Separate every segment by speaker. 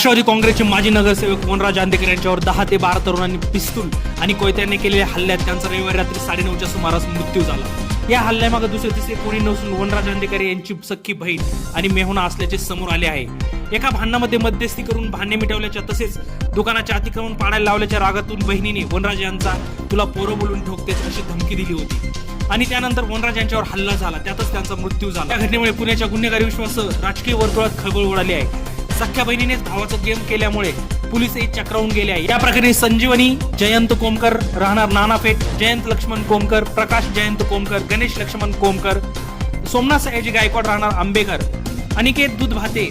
Speaker 1: राष्ट्रवादी काँग्रेसचे माजी नगरसेवक वनराज आंदेकर यांच्यावर दहा ते बारा तरुणांनी पिस्तूल आणि कोयत्याने केलेल्या हल्ल्यात त्यांचा रविवारी रात्री साडेनऊच्या सुमारास मृत्यू झाला. या हल्ल्यामागे दुसरे तिसरे कोणी नसून वनराज आंदेकर यांची सख्खी बहीण आणि मेहुणा असल्याचे समोर आले आहे. एका भांडणामध्ये मध्यस्थी करून भांडणे मिटवल्याच्या तसेच दुकानाचे अतिक्रमण पाडायला लावल्याच्या रागातून बहिणीने वनराज यांचा तुला पोरं बोलून ठोकतेच अशी धमकी दिली होती. आणि त्यानंतर वनराज यांच्यावर हल्ला झाला. त्यातच त्यांचा मृत्यू झाला. या घटनेमुळे पुण्याच्या गुन्हेगारी विश्वास राजकीय वर्तुळात खळबळ उडाली आहे. सख्या बहिणीनेच भावाचा गेम केल्यामुळे पोलीसही चक्रावून गेले आहे या प्रकरणी संजीवनी जयंत कोमकर राहणार नानापेठ जयंत लक्ष्मण कोमकर प्रकाश जयंत कोमकर गणेश लक्ष्मण कोमकर सोमनाथ सयाजी गायकवाड राहणार आंबेकर अनिकेत दूधभाते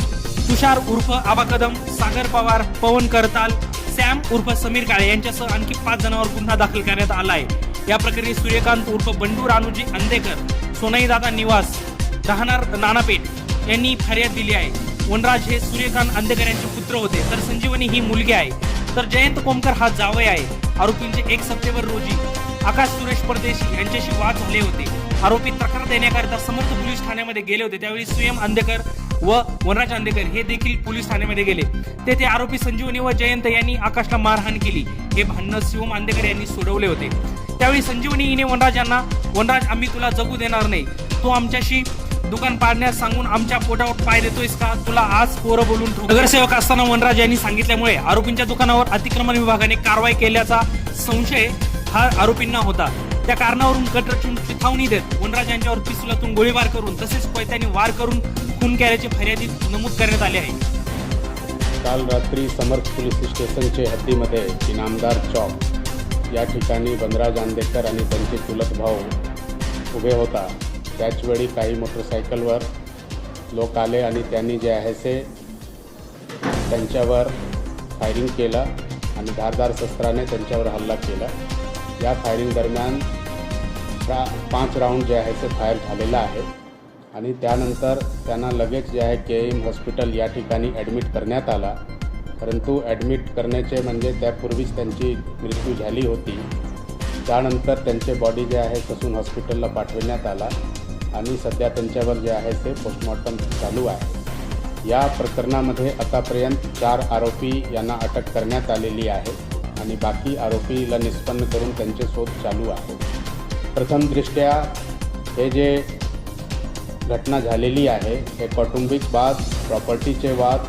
Speaker 1: तुषार उर्फ आबा कदम सागर पवार पवन करताल सॅम उर्फ समीर काळे यांच्यासह आणखी पाच जणांवर गुन्हा दाखल करण्यात आला आहे या प्रकरणी सूर्यकांत उर्फ बंडू रानूजी अंदेकर सोनाई दादा निवास राहणार नानापेठ यांनी फर्याद दिली आहे. वनराज हे सूर्यकांत अंदेकर यांचे पुत्र होते. तर संजीवनी ही मुलगी आहे. तर जयंत कोमकर हा जावय आहे. आरोपींचे एक सप्टेंबर रोजी आकाश सुरेश परदेशी यांच्याशी वाद झाले होते. आरोपी तक्रार देण्याकरिता समर्थ पोलीस ठाण्यामध्ये गेले होते. त्यावेळी स्वयं आंदेकर व वनराज अंदेकर हे देखील पोलीस ठाण्यामध्ये गेले. तेथे आरोपी संजीवनी व जयंत यांनी आकाशला मारहाण केली. हे भांडण शिवम आंदेकर यांनी सोडवले होते. त्यावेळी संजीवनी हिने वनराज यांना वनराज आम्ही तुला जगू देणार नाही. तो आमच्याशी दुकान पाडण्यास सांगून आमच्या पोटावर पाय देतोयस का तुला आज पोरं बोलून नगरसेवक असताना वनराज यांनी सांगितल्यामुळे आरोपींच्या दुकानावर अतिक्रमण विभागाने कारवाई केल्याचा संशय हा आरोपींना होता. त्या कारणावरून कटरचून चिथावणी देत वनराज यांच्यावर पिस्तुलातून गोळीबार करून तसेच कोयत्याने वार करून खून केल्याचे फर्यादीत नमूद करण्यात आले आहे.
Speaker 2: काल रात्री समर्थ पोलीस स्टेशनचे हद्दीमध्ये इनामदार चौक. या ठिकाणी वनराज आंबेडकर आणि त्यांचे चुलत भाऊ उभे होता. त्याचवेळी काही मोटरसायकलवर लोक आले आणि त्यांनी जे आहे ते त्यांच्यावर फायरिंग केलं आणि धारदार शस्त्राने त्यांच्यावर हल्ला केला. या फायरिंग दरम्यान रा पाच राऊंड जे आहे ते फायर झालेलं आहे आणि त्यानंतर त्यांना लगेच जे आहे के एम हॉस्पिटल या ठिकाणी ॲडमिट करण्यात आला. परंतु ॲडमिट करण्याचे म्हणजे त्यापूर्वीच त्यांची मृत्यू झाली होती. त्यानंतर त्यांचे बॉडी जे आहे ससून हॉस्पिटलला पाठविण्यात आला. आणि सध्या त्यांच्यावर जे आहे ते पोस्टमॉर्टम चालू आहे. या प्रकरणामध्ये आतापर्यंत चार आरोपी यांना अटक करण्यात आलेली आहे आणि बाकी आरोपीला निष्पन्न करून त्यांचे शोध चालू आहे. प्रथमदृष्ट्या हे जे घटना झालेली आहे हे कौटुंबिक वाद प्रॉपर्टीचे वाद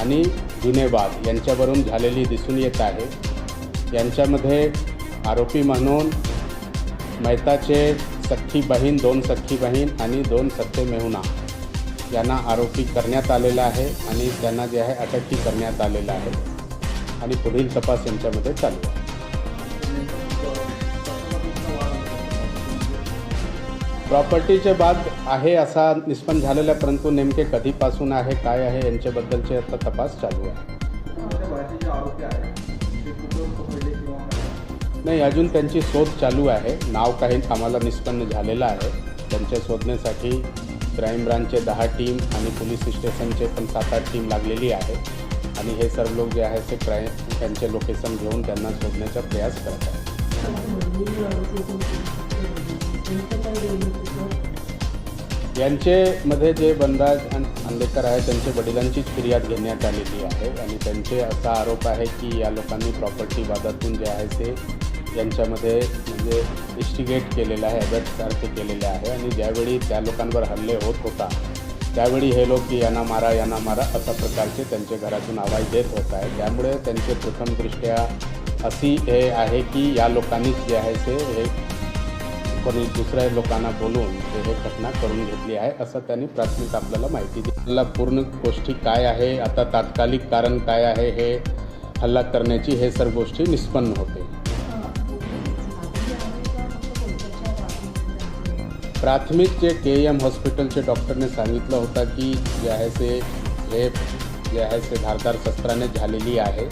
Speaker 2: आणि जुने वाद यांच्यावरून झालेली दिसून येत आहे. यांच्यामध्ये आरोपी म्हणून मैताचे सख्खी बहीण दोन सख्खी बहीण आणि दोन सख्खे मेहुणा. यांना आरोपी करण्यात आलेला आहे आणि त्यांना जे आहे अटकही करण्यात आलेलं आहे. आणि पुढील तपास यांच्यामध्ये चालू आहे. प्रॉपर्टीचे बाद आहे असा निष्पन्न झालेला परंतु नेमके कधीपासून आहे काय आहे यांच्याबद्दलचे आता तपास चालू आहे. नाही अजून त्यांची शोध चालू आहे. नाव काही आम्हाला निष्पन्न झालेलं आहे. त्यांच्या शोधण्यासाठी क्राईम ब्रांचचे दहा टीम आणि पोलीस स्टेशनचे पण सात आठ टीम लागलेली आहे. आणि हे सर्व लोक जे आहे ते क्राईम त्यांचे लोकेशन घेऊन त्यांना शोधण्याचा प्रयास करत आहेत. यांचेमध्ये जे बंदाज आंबेडकर आहे त्यांच्या वडिलांचीच फिर्याद घेण्यात आलेली आहे. आणि त्यांचे असा आरोप आहे की या लोकांनी प्रॉपर्टी वादातून जे आहे ते यांच्यामध्ये म्हणजे इस्टिगेट केलेलं आहे अबॅटसारखे केलेले आहे आणि ज्यावेळी त्या लोकांवर हल्ले होत होता त्यावेळी हे लोक की यांना मारा यांना मारा अशा प्रकारचे त्यांच्या घरातून आवाज देत होत. आहे त्यामुळे त्यांचे प्रथमदृष्ट्या अशी हे आहे की या लोकांनीच जे आहे ते हे कोणी दुसऱ्या लोकांना बोलून ते हे घटना करून घेतली आहे असं त्यांनी प्राथमिक आपल्याला माहिती दिली. आपल्याला पूर्ण गोष्टी काय आहे आता तात्कालिक कारण काय आहे हे हल्ला करण्याची हे सर्व गोष्टी निष्पन्न होते. प्राथमिक जे के एम हॉस्पिटलचे डॉक्टरने सांगितलं होतं की जे आहे ते हे जे आहे ते धारदार शस्त्राने झालेली आहे.